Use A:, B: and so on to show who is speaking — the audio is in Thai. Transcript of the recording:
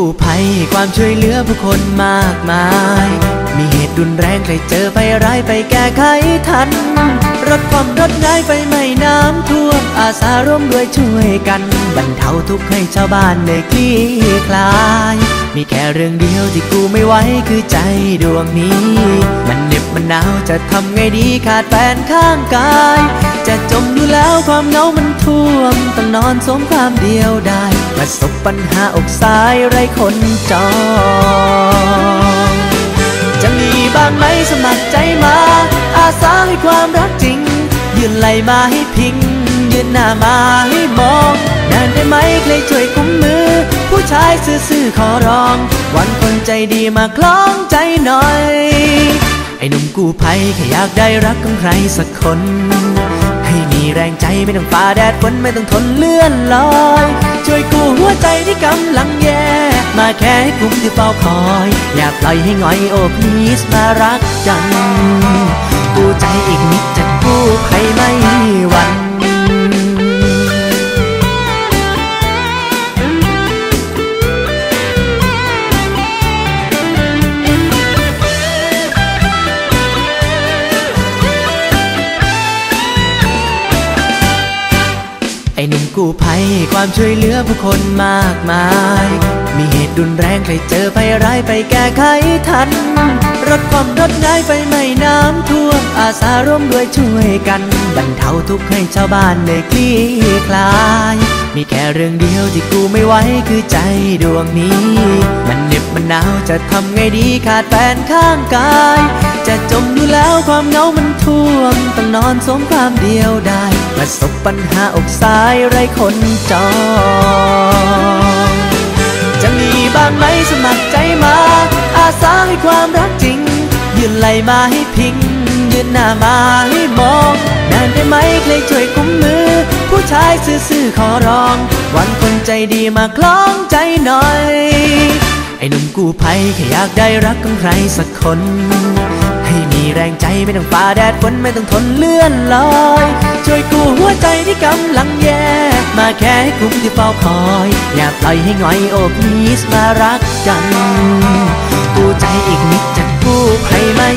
A: กู้ภัยความช่วยเหลือผู้คนมากมาย มีเหตุรุนแรงใครเจอไฟร้ายไปแก้ไขทัน รถความรถง่ายไฟไหม้น้ำท่วมอาสาร่วมด้วยช่วยกันบรรเทาทุกข์ให้ชาวบ้านได้คลี่คลาย มีแค่เรื่องเดียวที่กูไม่ไหวคือใจดวงนี้ มันเหน็บมันหนาวจะทำไงดีขาดแฟนข้างกาย จมอยู่แล้วความเหงามันท่วม ต้องนอนสมความเดียวได้ประสบปัญหาอกสายไรคนจองจะมีบ้างไหมสมัครใจมา อาสาให้ความรักจริง ยืนไหลมาให้พิง ยืนหน้ามาให้มองนานได้ไหมใครช่วยกุมมือ ผู้ชายซื่อๆขอร้อง วันคนใจดีมาคล้องใจหน่อย ไอ้หนุ่มกู้ภัยแค่อยากได้รักของใครสักคน ให้มีแรงใจไม่ต้องฝ่าแดดฝนไม่ต้องทนเลื่อนลอย ช่วยกู้หัวใจที่กำลังแย่ มาแค่ให้คุ้มที่เฝ้าคอย อย่าปล่อยให้หงอยโอ้พีสมารักกัน ไอ้หนุ่มกู้ภัยความช่วยเหลือผู้คนมากมาย มีเหตุรุนแรงใครเจอไฟร้ายไปแก้ไขทัน รถความรถง่ายไฟไหม้น้ำท่วมอาสาร่วมด้วยช่วยกันบรรเทาทุกข์ให้ชาวบ้านได้คลี่คลาย มีแค่เรื่องเดียวที่กูไม่ไหวคือใจดวงนี้ มันเหน็บมันหนาวจะทำไงดีขาดแฟนข้างกาย จะจมอยู่แล้วความเหงามันท่วมต้องนอนสมความเดียวได้ ประสบปัญหาอกสายไรคนจอง จะมีบ้างไหมสมัครใจมา อาสาให้ความรักจริง ยืนไหลมาให้พิง ยืนหน้ามาให้มองนานได้ไหมใครช่วยกุมมือ ผู้ชายซื่อๆขอร้อง วันคนใจดีมาคล้องใจหน่อย ไอ้หนุ่มกู้ภัยแค่อยากได้รักของใครสักคน ที่มีแรงใจไม่ต้องฝ่าแดดฝนไม่ต้องทนเลื่อนลอย ช่วยกู้หัวใจที่กำลังแย่ มาแค่ให้กลุ่มที่เฝ้าคอย อย่าปล่อยให้หงอยโอ้พลีสมารักกัน กู้ใจอีกนิดจะกู้ใครไม่